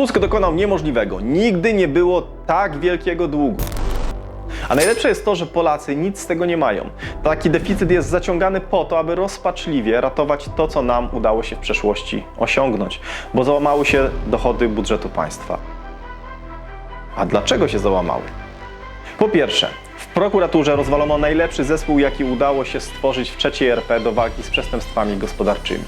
Tusk dokonał niemożliwego. Nigdy nie było tak wielkiego długu. A najlepsze jest to, że Polacy nic z tego nie mają. Taki deficyt jest zaciągany po to, aby rozpaczliwie ratować to, co nam udało się w przeszłości osiągnąć, bo załamały się dochody budżetu państwa. A dlaczego się załamały? Po pierwsze, w prokuraturze rozwalono najlepszy zespół, jaki udało się stworzyć w III RP do walki z przestępstwami gospodarczymi.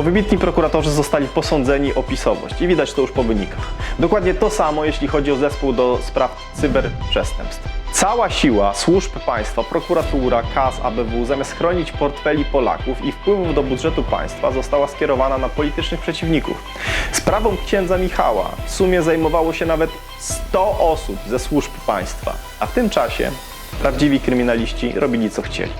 Bo wybitni prokuratorzy zostali posądzeni o pisowość i widać to już po wynikach. Dokładnie to samo, jeśli chodzi o zespół do spraw cyberprzestępstw. Cała siła służb państwa, prokuratura, KAS, ABW, zamiast chronić portfeli Polaków i wpływów do budżetu państwa, została skierowana na politycznych przeciwników. Sprawą księdza Michała w sumie zajmowało się nawet 100 osób ze służb państwa, a w tym czasie prawdziwi kryminaliści robili co chcieli.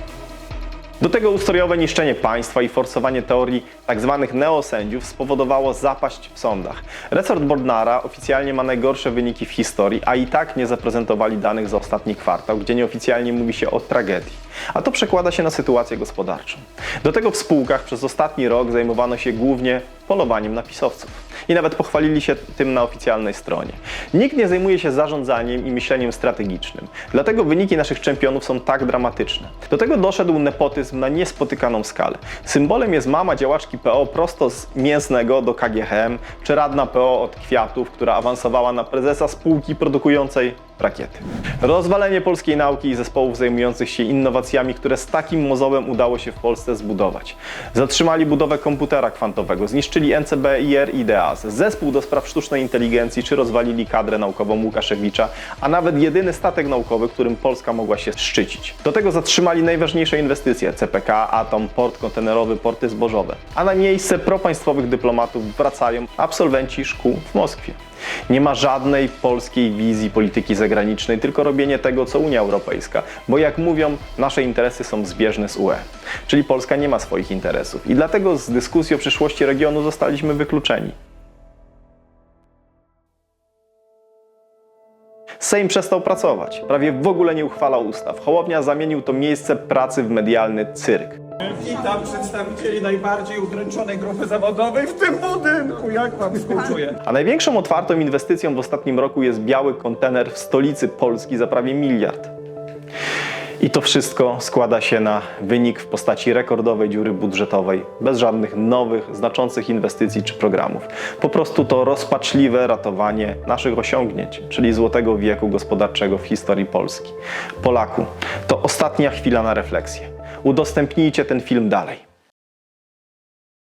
Do tego ustrojowe niszczenie państwa i forsowanie teorii tzw. neosędziów spowodowało zapaść w sądach. Resort Bodnara oficjalnie ma najgorsze wyniki w historii, a i tak nie zaprezentowali danych za ostatni kwartał, gdzie nieoficjalnie mówi się o tragedii. A to przekłada się na sytuację gospodarczą. Do tego w spółkach przez ostatni rok zajmowano się głównie polowaniem na pisowców. I nawet pochwalili się tym na oficjalnej stronie. Nikt nie zajmuje się zarządzaniem i myśleniem strategicznym. Dlatego wyniki naszych czempionów są tak dramatyczne. Do tego doszedł nepotyzm na niespotykaną skalę. Symbolem jest mama działaczki PO prosto z Mięsnego do KGHM, czy radna PO od Kwiatów, która awansowała na prezesa spółki produkującej rakiety. Rozwalenie polskiej nauki i zespołów zajmujących się innowacjami, które z takim mozołem udało się w Polsce zbudować. Zatrzymali budowę komputera kwantowego, zniszczyli NCB, IR i DEAS, zespół do spraw sztucznej inteligencji, czy rozwalili kadrę naukową Łukaszewicza, a nawet jedyny statek naukowy, którym Polska mogła się szczycić. Do tego zatrzymali najważniejsze inwestycje CPK, Atom, port kontenerowy, porty zbożowe. A na miejsce propaństwowych dyplomatów wracają absolwenci szkół w Moskwie. Nie ma żadnej polskiej wizji polityki zagranicznej, tylko robienie tego, co Unia Europejska. Bo jak mówią, nasze interesy są zbieżne z UE. Czyli Polska nie ma swoich interesów. I dlatego z dyskusji o przyszłości regionu zostaliśmy wykluczeni. Sejm przestał pracować. Prawie w ogóle nie uchwalał ustaw. Hołownia zamienił to miejsce pracy w medialny cyrk. Witam przedstawicieli najbardziej udręczonej grupy zawodowej w tym budynku. Jak współczuję? A największą otwartą inwestycją w ostatnim roku jest biały kontener w stolicy Polski za prawie miliard. I to wszystko składa się na wynik w postaci rekordowej dziury budżetowej, bez żadnych nowych, znaczących inwestycji czy programów. Po prostu to rozpaczliwe ratowanie naszych osiągnięć, czyli złotego wieku gospodarczego w historii Polski. Polaku, to ostatnia chwila na refleksję. Udostępnijcie ten film dalej.